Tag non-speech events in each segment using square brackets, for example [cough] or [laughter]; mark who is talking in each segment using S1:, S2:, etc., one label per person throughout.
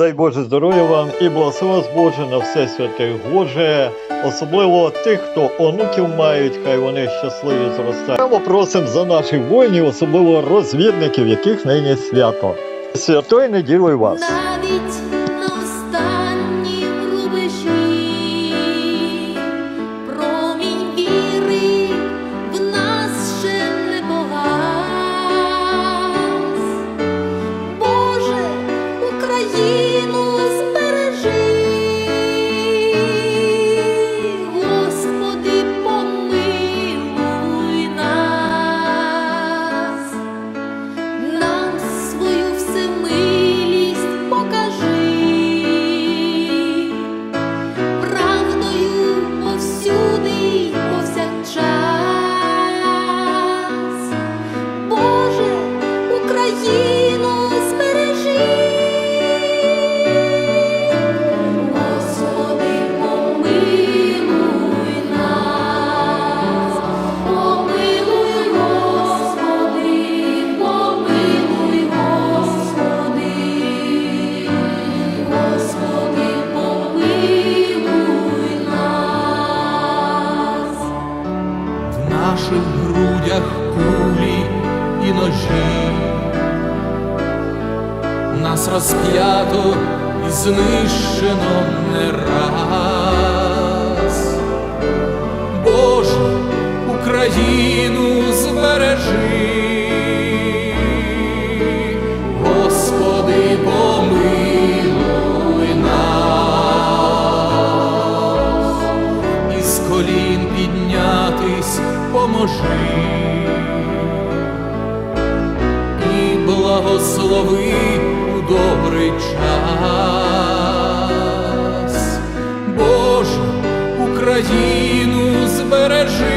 S1: дай Боже здоров'я вам і благослови вас Боже на все святе Боже, особливо тих, хто онуків мають, хай вони щасливі зростають. Ми просимо за наших воїнів, особливо розвідників, яких нині свято. Святої неділі вас!
S2: Наших грудях кулі і ножі, нас розп'ято і знищено не раз. Боже, Україну поможи і благослови у добрий час. Боже, Україну збережи.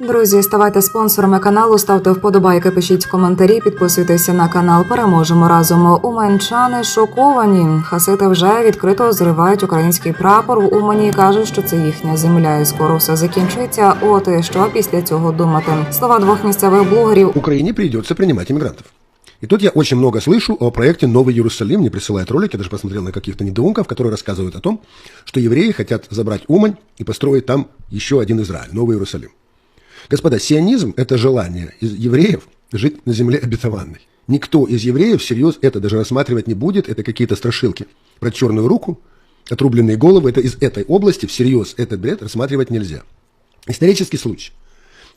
S3: Друзі, ставайте спонсорами каналу, ставте вподобайки, пишіть коментарі, підписуйтеся на канал. Переможемо разом. Уманчани шоковані. Хасити вже відкрито зривають український прапор в Умані. і кажуть, що це їхня земля, і скоро все закінчиться. От і що після цього думати. Слова двох місцевих блогерів
S4: Украине придется принимать иммигрантов. И тут я очень много слышу о проекте «Новый Иерусалим». Мне присылают ролики, я даже посмотрел на каких-то недоумков, которые рассказывают о том, что евреи хотят забрать Умань и построить там еще один Израиль, Новый Иерусалим. Господа, сионизм – это желание из евреев жить на земле обетованной. Никто из евреев всерьез это даже рассматривать не будет, это какие-то страшилки. Про черную руку, отрубленные головы, это из этой области всерьез этот бред рассматривать нельзя. Исторический случай.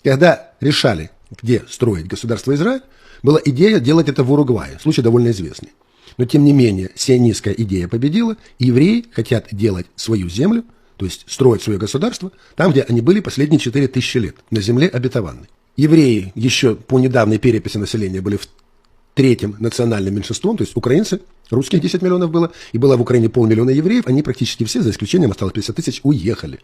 S4: Когда решали, где строить государство Израиль, была идея делать это в Уругвае. Случай довольно известный. Но тем не менее, сионистская идея победила, и евреи хотят делать свою землю, то есть строить свое государство, там, где они были последние 4000 лет, на земле обетованной. Евреи еще по недавней переписи населения были в третьим национальным меньшинством, то есть украинцы, русских 10 миллионов было, и было в Украине полмиллиона евреев, они практически все, за исключением осталось 50 тысяч, уехали.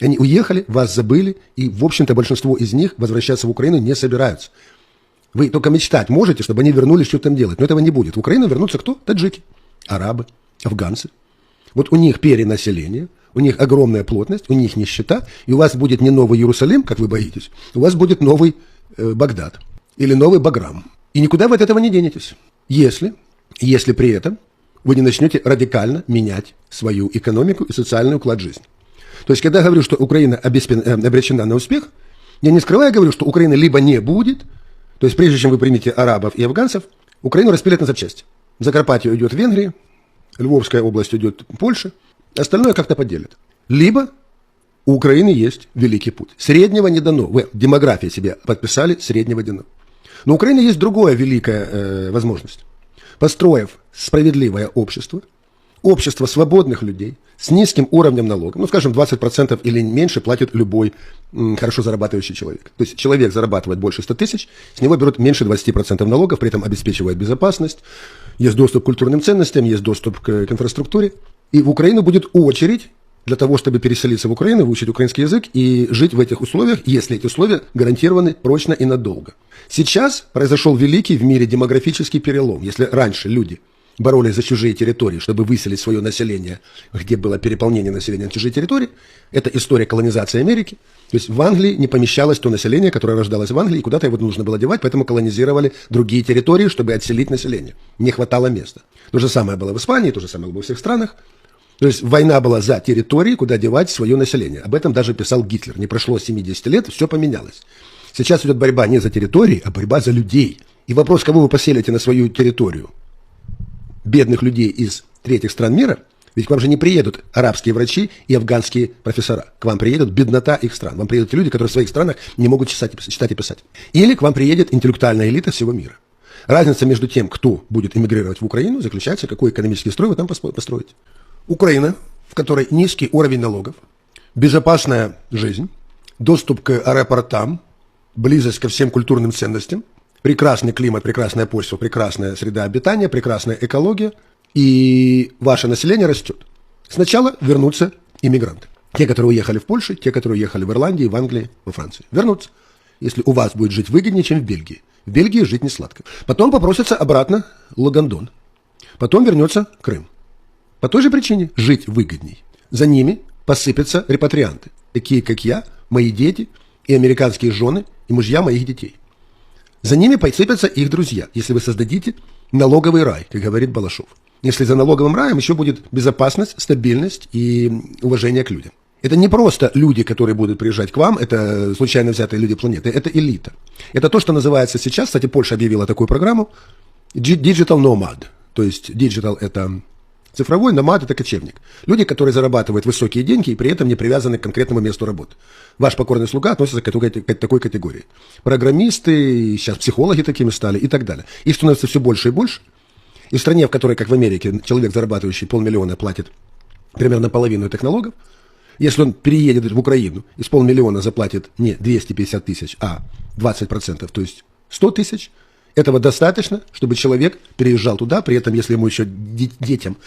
S4: Они уехали, вас забыли, и, в общем-то, большинство из них возвращаться в Украину не собираются. Вы только мечтать можете, чтобы они вернулись, что там делать. Но этого не будет. В Украину вернутся кто? Таджики, арабы, афганцы. Вот у них перенаселение, у них огромная плотность, у них нищета, и у вас будет не новый Иерусалим, как вы боитесь, у вас будет новый э, Багдад или новый Баграм. И никуда вы от этого не денетесь. Если, если при этом вы не начнете радикально менять свою экономику и социальный уклад жизни. То есть, когда я говорю, что Украина обеспе- э, обречена на успех, я не скрывая говорю, что Украины либо не будет, то есть прежде чем вы примете арабов и афганцев, Украину распилят на запчасти. Закарпатье уйдет Венгрии, Львовская область уйдет Польше, остальное как-то поделят. Либо у Украины есть великий путь. Среднего не дано. Вы в демографии себе подписали, среднего дано. Но у Украины есть другая великая э, возможность. Построив справедливое общество, общество свободных людей с низким уровнем налога, ну, скажем, 20% или меньше платит любой м, хорошо зарабатывающий человек. То есть человек зарабатывает больше 100 тысяч, с него берут меньше 20% налогов, при этом обеспечивает безопасность, есть доступ к культурным ценностям, есть доступ к, к инфраструктуре. И в Украину будет очередь для того, чтобы переселиться в Украину, выучить украинский язык и жить в этих условиях, если эти условия гарантированы прочно и надолго. Сейчас произошел великий в мире демографический перелом. Если раньше люди боролись за чужие территории, чтобы выселить свое население, где было переполнение населения на чужие территории, это история колонизации Америки. То есть в Англии не помещалось то население, которое рождалось в Англии, и куда-то его нужно было девать, поэтому колонизировали другие территории, чтобы отселить население. Не хватало места. То же самое было в Испании, то же самое было во всех странах. То есть война была за территории, куда девать свое население. Об этом даже писал Гитлер. Не прошло 70 лет, все поменялось. Сейчас идет борьба не за территории, а борьба за людей. И вопрос, кого вы поселите на свою территорию, бедных людей из третьих стран мира, ведь к вам же не приедут арабские врачи и афганские профессора. К вам приедут беднота их стран. Вам приедут люди, которые в своих странах не могут читать, и писать. Или к вам приедет интеллектуальная элита всего мира. Разница между тем, кто будет эмигрировать в Украину, заключается, какой экономический строй вы там построите. Украина, в которой низкий уровень налогов, безопасная жизнь, доступ к аэропортам, близость ко всем культурным ценностям, прекрасный климат, прекрасная почва, прекрасная среда обитания, прекрасная экология, и ваше население растет. Сначала вернутся иммигранты. Те, которые уехали в Польшу, те, которые уехали в Ирландии, в Англии, во Франции. Вернутся. Если у вас будет жить выгоднее, чем в Бельгии. В Бельгии жить не сладко. Потом попросятся обратно Лагандон. Потом вернется Крым. По той же причине жить выгодней. За ними посыпятся репатрианты, такие как я, мои дети и американские жены и мужья моих детей. За ними посыпятся их друзья, если вы создадите налоговый рай, как говорит Балашов. Если за налоговым раем еще будет безопасность, стабильность и уважение к людям. Это не просто люди, которые будут приезжать к вам, это случайно взятые люди планеты, это элита. Это то, что называется сейчас, кстати, Польша объявила такую программу, Digital Nomad. То есть Digital – это цифровой, nomad – это кочевник. Люди, которые зарабатывают высокие деньги и при этом не привязаны к конкретному месту работы. Ваш покорный слуга относится к такой, к такой категории. Программисты, сейчас психологи такими стали и так далее. Их становится все больше и больше. И в стране, в которой, как в Америке, человек, зарабатывающий полмиллиона, платит примерно половину этих налогов, если он переедет в Украину и с полмиллиона заплатит не 250 тысяч, а 20%, то есть 100 тысяч, этого достаточно, чтобы человек переезжал туда, при этом, если ему еще де- детям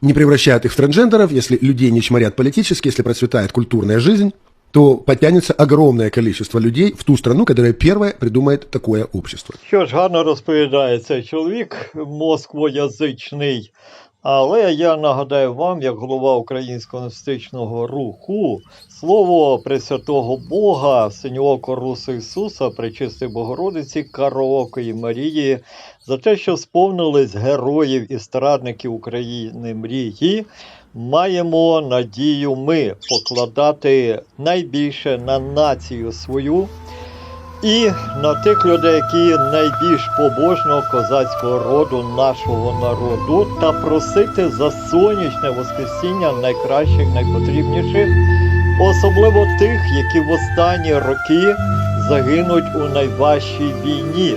S4: не превращают их в трансгендеров, если людей не чморят политически, если процветает культурная жизнь, то потянется огромное количество людей в ту страну, которая первая придумает такое общество.
S5: Що ж гарно розповідає цей чоловік, москвоязичний. Але я нагадаю вам, як голова Українського націоналістичного руху, слово Пресвятого Бога, синьоко Руса Ісуса, Пречистої Богородиці, Караокої Марії, за те, що сповнились героїв і страдників України мрії, маємо надію ми покладати найбільше на націю свою. І на тих людей, які найбільш побожного козацького роду нашого народу, та просити за сонячне воскресіння найкращих, найпотрібніших, особливо тих, які в останні роки загинуть у найважчій війні.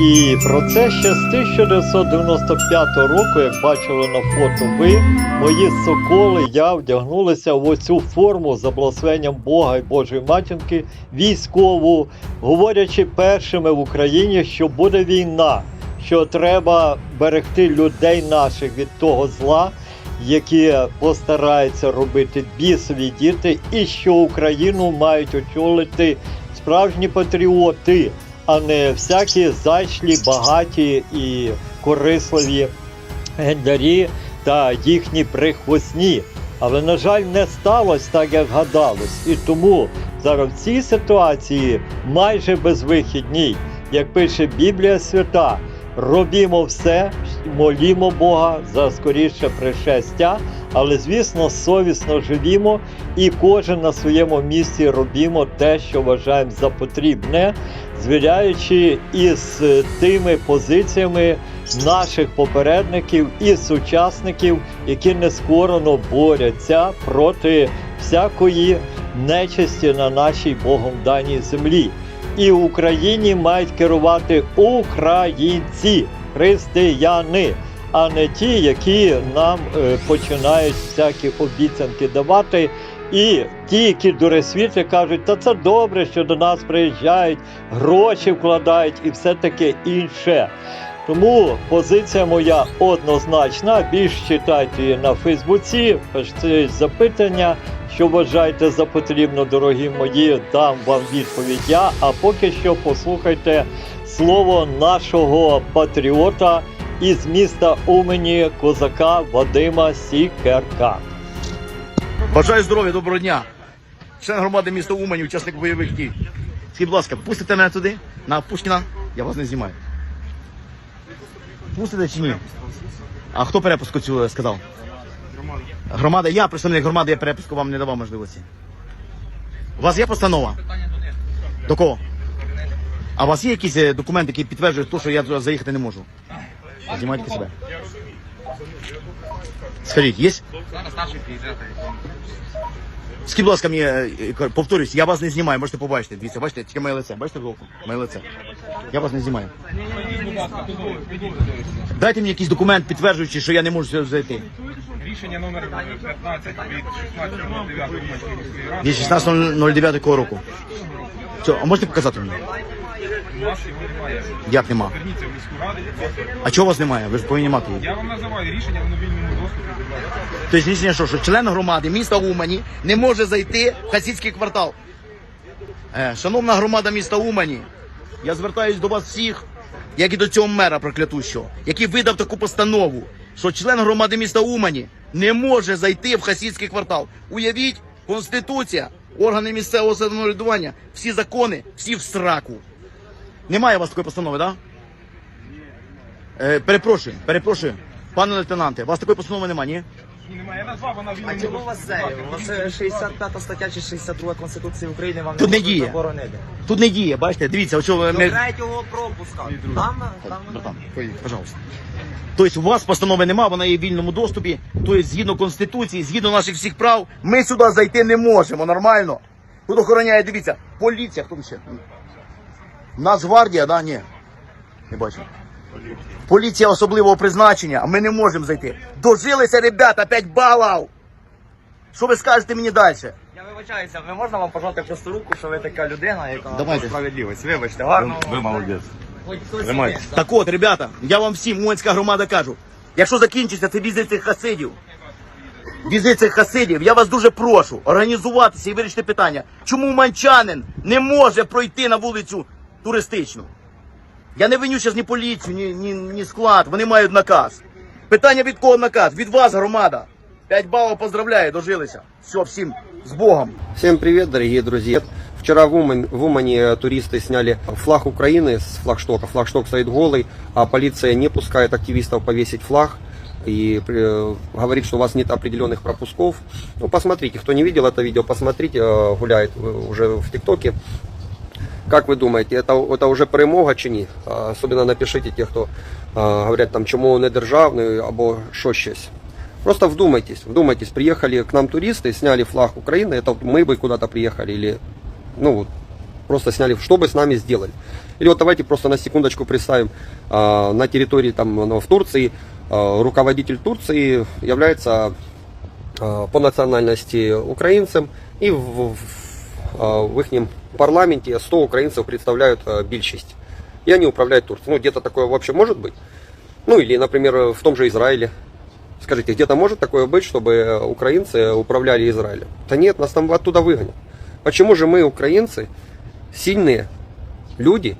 S5: І про це ще з 1995 року, як бачили на фото, ви, мої соколи, я вдягнулися в оцю форму за благословенням Бога і Божої матінки, військову, говорячи першими в Україні, що буде війна, що треба берегти людей наших від того зла, які постараються робити бісові діти, і що Україну мають очолити справжні патріоти, а не всякі зайшлі, багаті і корисливі гендарі та їхні прихвостні. Але, на жаль, не сталося так, як гадалось. І тому зараз в цій ситуації майже безвихідній, як пише Біблія Свята, робімо все, молімо Бога за скоріше пришестя, але, звісно, совісно живімо і кожен на своєму місці робімо те, що вважаємо за потрібне, звіряючи із е, тими позиціями наших попередників і сучасників, які нескорено борються проти всякої нечисті на нашій Богом даній землі. І в Україні мають керувати українці, християни. а не ті, які нам е, починають всякі обіцянки давати. І ті, які дуресвіти кажуть, та це добре, що до нас приїжджають, гроші вкладають і все таке інше. Тому позиція моя однозначна. Більш читайте її на Фейсбуці, пишіть запитання, що вважаєте за потрібно, дорогі мої, дам вам відповідь я. А поки що послухайте слово нашого патріота із міста Умені, козака Вадима Сікерка.
S6: Бажаю здоров'я, доброго дня. Член громади міста Умані, учасник бойових дій. Скажіть, будь ласка, пустите мене туди, на Пушкіна, я вас не знімаю. Пустите чи ні? А хто перепуску цю сказав? Громада. Громада, я представник громади, я перепуску вам не давав можливості. У вас є постанова? До кого? А у вас є якісь е, документи, які підтверджують те, що я заїхати не можу? Знімайте себе. Скажіть, є? Скажіть, будь ласка, мені, повторюсь, я вас не знімаю, можете побачити. Дивіться, бачите, тільки моє лице. Бачите вдовку? Моє лице. Я вас не знімаю. Дайте мені якийсь документ, підтверджуючи, що я не можу сюди зайти.
S7: Рішення номер 15 від 16.09 Уманської міської.
S6: Від 16.09 року. Все, а можете показати мені?
S7: У нас його немає.
S6: Як нема?
S7: Зверніться в міську раду.
S6: А чого вас немає? Ви ж повинні мати її.
S7: Я вам називаю рішення в мобільному доступі. будь ласка.
S6: Тобто рішення що, що член громади міста Умані не може зайти в Хасідський квартал. Е, шановна громада міста Умані, я звертаюсь до вас всіх, як і до цього мера проклятущого, який видав таку постанову, що член громади міста Умані не може зайти в Хасідський квартал. Уявіть, Конституція, органи місцевого самоврядування, всі закони, всі в сраку. Немає у вас такої постанови, так? Да? Е, перепрошую, перепрошую. Пане лейтенанте, у вас такої постанови немає, ні?
S7: Немає. Я назвав, вона
S8: А чому у вас це? У вас е, 65 стаття чи 62 Конституції України вам
S6: Тут не
S8: можуть
S6: діє.
S8: заборонити.
S6: Тут не діє, бачите, дивіться, ви
S8: До
S6: ми...
S8: третього пропуска. Там, там,
S6: Братан, пожалуйста. Тобто у вас постанови немає, вона є в вільному доступі. Тобто, згідно Конституції, згідно наших всіх прав, ми сюди зайти не можемо, нормально. Тут охороняє, дивіться, поліція, хто ще? Нацгвардія, да, ні. Не бачу. Поліція особливого призначення, а ми не можемо зайти. Дожилися, ребята, 5 балів. Що ви скажете мені далі?
S8: Я вибачаюся, ви можна вам пожати просто руку, що ви така людина, яка
S6: Давайте.
S8: справедливість. Вибачте, гарно. Ви, молодець.
S6: Так от, ребята, я вам всім, Уманська громада кажу, якщо закінчиться це візит цих хасидів, візит цих хасидів, я вас дуже прошу організуватися і вирішити питання, чому манчанин не може пройти на вулицю туристичну? Я не виню зараз ні поліцію, ні, ні, ні склад, вони мають наказ. Питання від кого наказ? Від вас, громада. П'ять балів поздравляю, дожилися. Все, всім з Богом.
S9: Всем привет, дорогие друзья. Вчера в, Умань- в Умане туристы сняли флаг Украины с флагштока. Флагшток стоит голый, а полиция не пускает активистов повесить флаг и э, говорит, что у вас нет определенных пропусков. Ну, посмотрите, кто не видел это видео, посмотрите, э, гуляет э, уже в ТикТоке. Как вы думаете, это, это уже перемога чи ні? А, напишите те, хто а, говорять там, чому не державний або що щось. Просто вдумайтесь, вдумайтесь, приехали к нам туристы, сняли флаг Украины, это мы бы куда-то приехали или, ну, просто сняли, что бы с нами сделали. Или вот давайте просто на секундочку представим, а, на территории там, ну, в Турции, а, руководитель Турции является а, по национальности украинцем, и в, в, в их парламенте 100 украинцев представляют а, більшість. И они управляют Турцией. Ну, где-то такое вообще может быть? Ну, или, например, в том же Израиле. Скажите, где-то может такое быть, чтобы украинцы управляли Израилем? Да нет, нас там оттуда выгонят. Почему же мы, украинцы, сильные люди,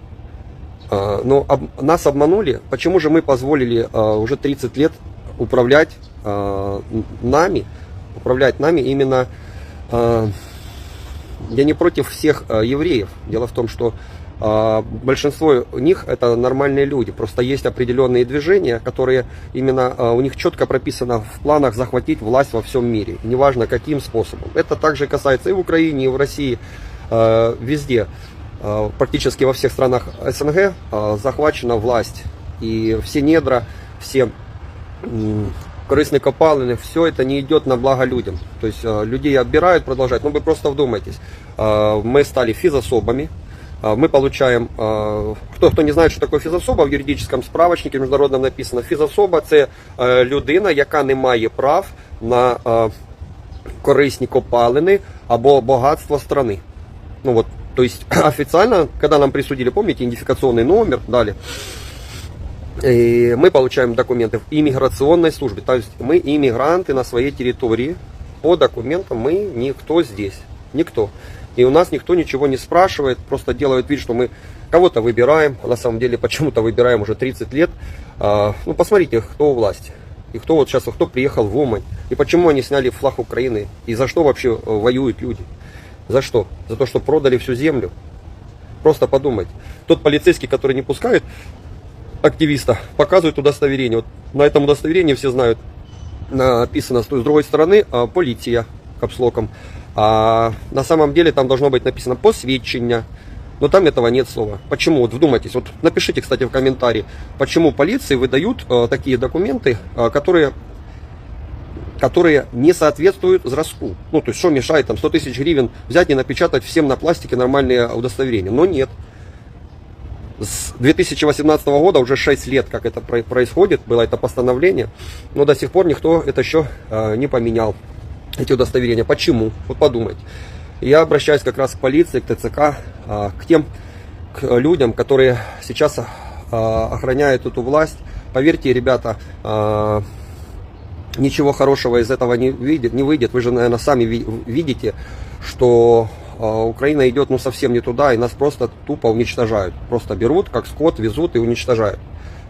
S9: а, но нас обманули? Почему же мы позволили уже 30 лет управлять нами, управлять нами именно... я не против всех а, евреев. Дело в том, что а, большинство них это нормальные люди. Просто есть определенные движения, которые именно а, у них четко прописано в планах захватить власть во всем мире. Неважно каким способом. Это также касается и в Украине, и в России, везде. Практически во всех странах СНГ захвачена власть. И все недра, все корыстные копалины, все это не идет на благо людям. То есть э, людей отбирают, продолжают. Ну вы просто вдумайтесь. Э, Мы стали физособами, а, мы получаем, а, кто, кто не знает, що таке фізособа, в юридичному справочнику міжнародному написано, фізособа це е, людина, яка не має прав на е, корисні копалини або багатство страны. Ну вот, то есть [clears throat] официально, когда нам присудили, помните, идентификационный номер, дали, и Мы получаем документы в иммиграционной службе. То есть мы иммигранты на своей территории. По документам мы никто здесь. Никто. И у нас никто ничего не спрашивает, просто делают вид, что мы кого-то выбираем. На самом деле почему-то выбираем уже 30 лет. А, ну, посмотрите, кто у власти. И кто вот сейчас, кто приехал в Умань. И почему они сняли флаг Украины. И за что вообще э, воюют люди. За что? За то, что продали всю землю. Просто подумайте. Тот полицейский, который не пускает активиста, показывает удостоверение. Вот на этом удостоверении все знают, написано с другой стороны а, полиция капслоком. А на самом деле там должно быть написано посвящение. Но там этого нет слова. Почему? Вот вдумайтесь. Вот напишите, кстати, в комментарии, почему полиции выдают э, такие документы, э, которые которые не соответствуют зразку. Ну, то есть, что мешает там 100 тысяч гривен взять и напечатать всем на пластике нормальные удостоверения? Но нет. С 2018 года уже 6 лет, как это про- происходит, было это постановление, но до сих пор никто это еще э, не поменял, эти удостоверения. Почему? Вот подумайте. Я обращаюсь как раз к полиции, к ТЦК, э, к тем к людям, которые сейчас э, охраняют эту власть. Поверьте, ребята, ничего хорошего из этого не выйдет. Вы же, наверное, сами ви- видите, что Украина идет ну совсем не туда, и нас просто тупо уничтожают. Просто берут, как скот, везут и уничтожают.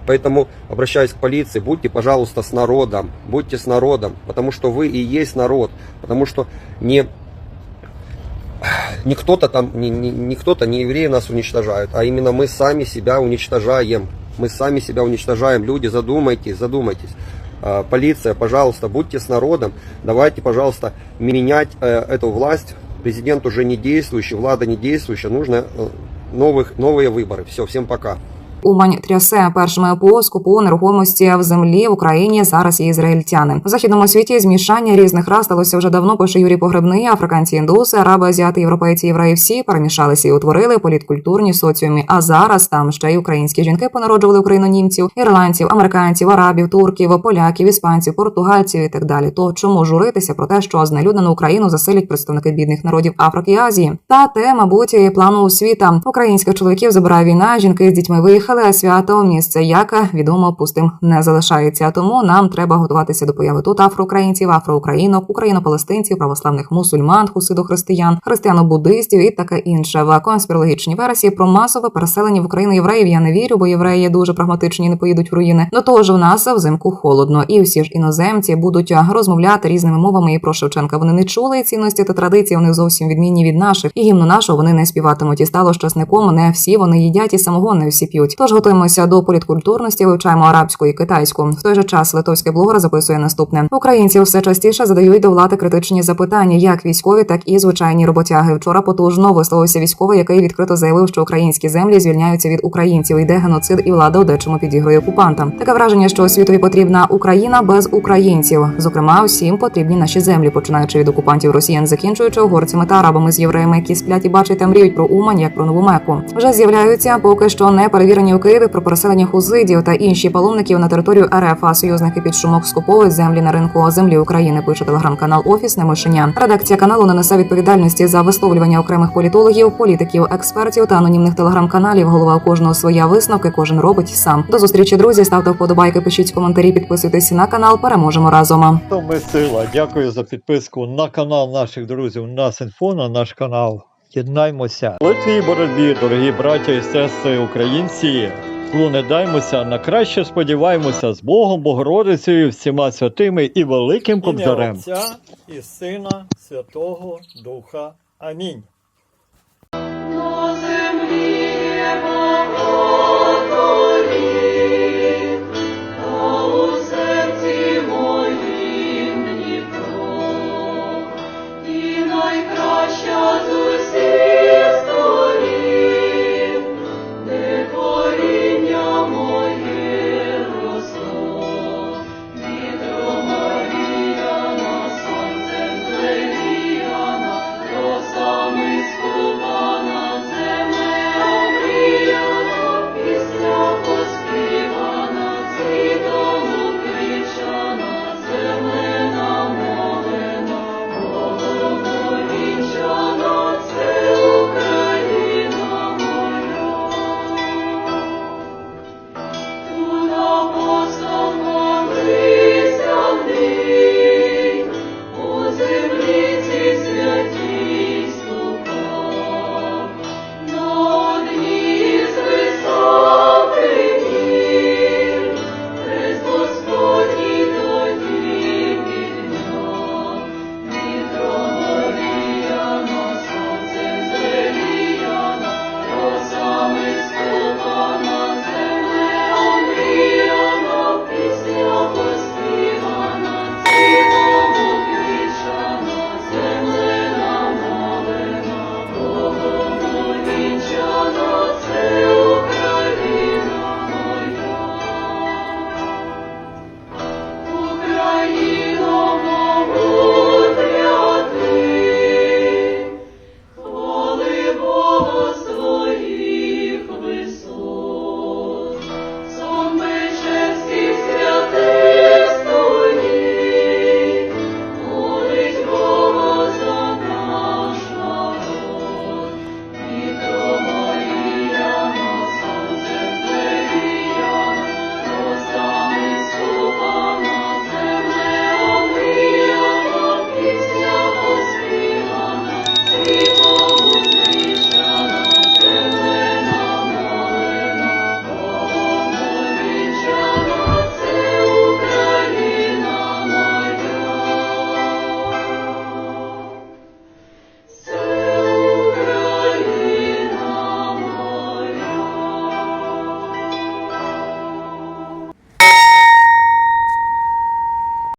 S9: Поэтому обращаюсь к полиции, будьте, пожалуйста, с народом, будьте с народом, потому что вы и есть народ, потому что не не кто-то там, не, не, не кто-то, не евреи нас уничтожают, а именно мы сами себя уничтожаем. Мы сами себя уничтожаем. Люди, задумайтесь, задумайтесь. А, Полиция, пожалуйста, будьте с народом. Давайте, пожалуйста, менять э, эту власть. Президент уже не действующий, влада не действующая. Нужно э, новых, новые выборы. Все, всем пока.
S3: Умань трясе першими по скупу нерухомості в землі в Україні. Зараз є ізраїльтяни в західному світі. Змішання різних рас сталося вже давно. Пише Юрій Погребний. Африканці, індуси, араби, азіати, європейці, євреї всі перемішалися і утворили політкультурні соціумі. А зараз там ще й українські жінки понароджували українонімців, ірландців, американців, арабів, турків, поляків, іспанців, португальців і так далі. То чому журитися про те, що знелюднену Україну заселять представники бідних народів Африки і Азії? Та те, мабуть, плану освіта. Українських чоловіків забирає війна. Жінки з дітьми виїхали, а свято місце яке відомо пустим не залишається. Тому нам треба готуватися до появи тут афроукраїнців, афроукраїнок, україно-палестинців, православних мусульман, хусидо-християн, християно-буддистів і таке інше. В конспірологічній версії про масове переселення в Україну євреїв я не вірю, бо євреї дуже прагматичні, не поїдуть в руїни. До того ж, в нас взимку холодно, і всі ж іноземці будуть розмовляти різними мовами. І про Шевченка вони не чули цінності та традиції. Вони зовсім відмінні від наших. І гімну нашого вони не співатимуть. І стало щасником. Не всі вони їдять і самого не всі п'ють. Тож готуємося до політкультурності, вивчаємо арабську і китайську. В той же час литовський блогер записує наступне: українці все частіше задають до влади критичні запитання, як військові, так і звичайні роботяги. Вчора потужно висловився військовий, який відкрито заявив, що українські землі звільняються від українців. Йде геноцид, і влада у дечому підігрує окупантам. Таке враження, що світові потрібна Україна без українців. Зокрема, всім потрібні наші землі, починаючи від окупантів росіян, закінчуючи угорцями та арабами з євреями, які сплять і бачать та мріють про Умань як про нову меку. Вже з'являються поки що не перевірені у Києві про переселення хузидів та інші паломників на територію РФ. А союзники під шумок скуповують землі на ринку землі України. Пише телеграм-канал Офісне Мишеня. Редакція каналу не несе відповідальності за висловлювання окремих політологів, політиків, експертів та анонімних телеграм-каналів. Голова у кожного своя висновки, кожен робить сам. До зустрічі, друзі. Ставте вподобайки, пишіть коментарі, підписуйтесь на канал. Переможемо разом.
S5: Ми сила. Дякую за підписку на канал наших друзів Нас Інфо, на наш канал. Єднаймося. В Литві боротьбі, дорогі браття і сестри українці. Злу не даймося, на краще сподіваємося з Богом, Богородицею, всіма святими і великим
S10: Ім'я
S5: кобзарем.
S10: Отця і Сина Святого Духа. Амінь.